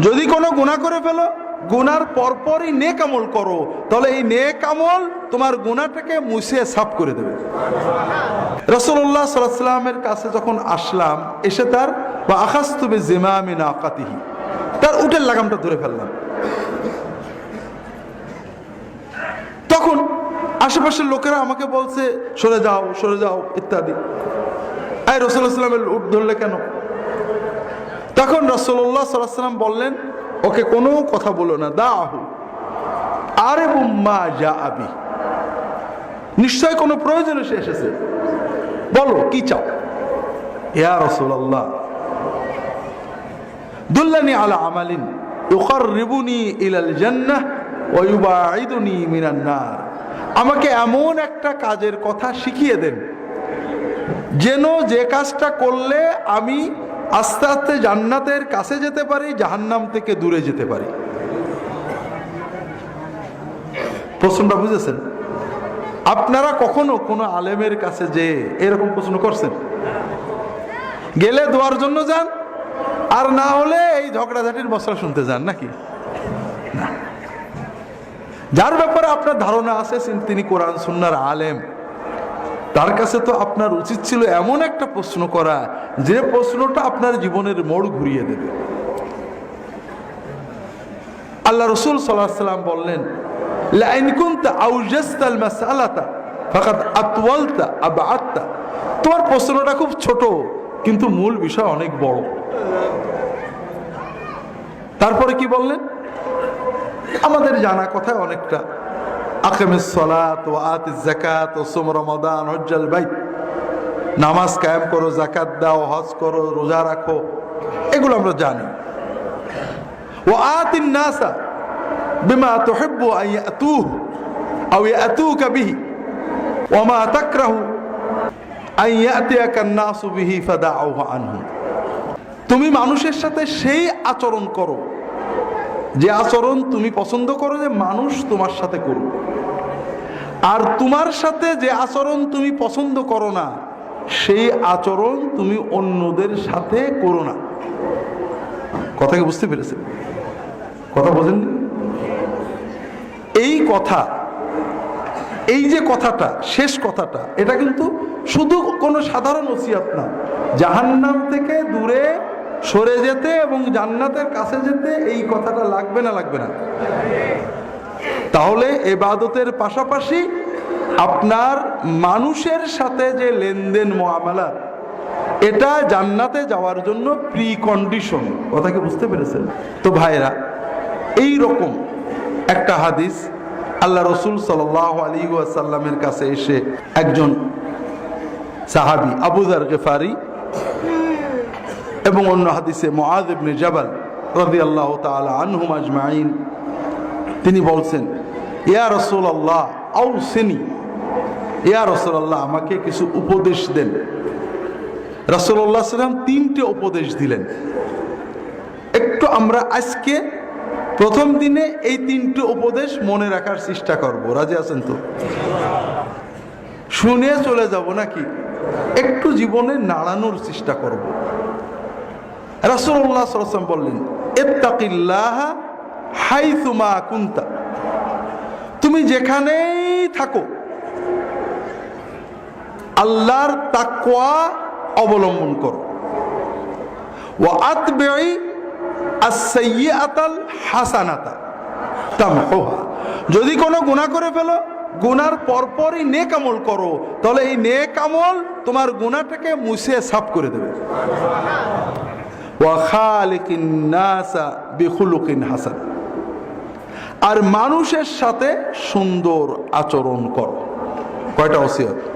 যদি কোনো গুণা করে ফেলো, গুনার পরপরই নেক আমল করো, তাহলে এই নেক আমল তোমার গুণাটাকে মুছে সাফ করে দেবে। রসুল্লাহ সাল্লামের কাছে যখন আসলাম, এসে তার, বা আকাস্তবে জেমামি না আকাতিহি তার উটের লাগামটা ধরে ফেললাম। তখন আশেপাশের লোকেরা আমাকে বলছে, সরে যাও সরে যাও, ইত্যাদি। আয় রসুল্লাহ সাল্লামের উট ধরলে কেন? তখন রসুল্লাহ সাল্লাম বললেন, ওকে কোনো কথা বলো না দা আহু আরে বুম্মা যা আবি। নিশ্চয় কোনো প্রয়োজনে সে এসেছে। বলো, কি চাও? ইয়া রসুল্লাহ দুল্লানি আলা আমালিন আমাকে এমন একটা কাজের কথা শিখিয়ে দেন, যেন যে কাজটা করলে আমি আস্তে আস্তে জান্নাতের কাছে যেতে পারি, জাহান্নাম থেকে দূরে যেতে পারি। প্রশ্নটা বুঝেছেন? আপনারা কখনো কোনো আলেমের কাছে যে এরকম প্রশ্ন করছেন? গেলে দোয়ার জন্য যান, আর না হলে এই ঝগড়াঝাটির মশলা শুনতে যান, নাকি? যার ব্যাপারে আপনার ধারণা আছে, তিনি কোরআন সুন্নার আলেম। তার কাছে তো আপনার উচিত ছিল এমন একটা প্রশ্ন করা যে প্রশ্নটা আপনার জীবনের মোড় ঘুরিয়ে দেবে। আল্লাহ রসুল সাল্লাহ সাল্লাম বললেন তোমার প্রশ্নটা খুব ছোট, কিন্তু মূল বিষয় অনেক বড়। তারপরে কি বললেন? আমাদের জানা কথা অনেকটা আকামের সলাত ও আত জাকাত ও সোম রমাদান, হজ্জাল বাইত। নামাজ কায়েম করো জাকাত দাও, হজ করো, রোজা রাখো, এগুলো আমরা জানি। ও আতিন নাসা বিমা তুহিব্বু আন ইয়াতুহ আও ইয়াতুকা বিহি ওয়া মা তাকরাহু আন ইয়াতিয়াকা আন-নাসু বিহি ফাদাউহু আনহু। তুমি মানুষের সাথে সেই আচরণ করো। যে আচরণ তুমি পছন্দ করো যে মানুষ তোমার সাথে করুক। আর তোমার সাথে যে আচরণ তুমি পছন্দ করো না, সেই আচরণ তুমি অন্যদের সাথে করো না। কথা কি বুঝতে পেরেছেন? কথা বোঝেননি? এই কথা, এই যে কথাটা, শেষ কথাটা, এটা কিন্তু শুধু কোনো সাধারণ ওসিয়াত না। জাহান্নাম থেকে দূরে সরে যেতে এবং জান্নাতের কাছে যেতে এই কথাটা লাগবে না লাগবে না। তাহলে এবাদতের পাশাপাশি আপনার মানুষের সাথে যে লেনদেন মোয়ামেলা, এটা জান্নাতে যাওয়ার জন্য প্রি কন্ডিশন কথা কি বুঝতে পেরেছেন? তো ভাইরা এই রকম একটা হাদিস আল্লাহ রসুল সাল আলী সাল্লামের কাছে এসে একজন সাহাবি আবুদার গেফারি এবং অন্য হাদিসে মোয়াজ ইবনে রদি আল্লাহ তালা আনহুম আজমাইন তিনি বলছেন, ইয়া রসুল আল্লাহ আউ সেনি ইয়া রসুল আল্লাহ আমাকে কিছু উপদেশ দেন। রসুল্লাহ সাল্লাম তিনটে উপদেশ দিলেন। একটু আমরা আজকে প্রথম দিনে এই তিনটে উপদেশ মনে রাখার চেষ্টা করব। রাজি আছেন তো? শুনে চলে যাব নাকি? একটু জীবনে নাড়ানোর চেষ্টা করব। রাসুল্লাহ সাল্লাম বললেন এত্তাকিল্লাহ হাইতুমা কুন্তা। তুমি যেখানেই থাকো, আল্লাহর তাকওয়া অবলম্বন করো। ও আতবেই আতাল হাসানাতা তামহুহা। যদি কোনো গুনাহ করে ফেলো গুনার পরপরই নেক আমল করো, তাহলে এই নেক আমল তোমার গুনাহটাকে মুছে সাফ করে দেবে। ওয়া খালিকিন নাসা হাসান। আর মানুষের সাথে সুন্দর আচরণ করো। কয়টা ওসিয়ত?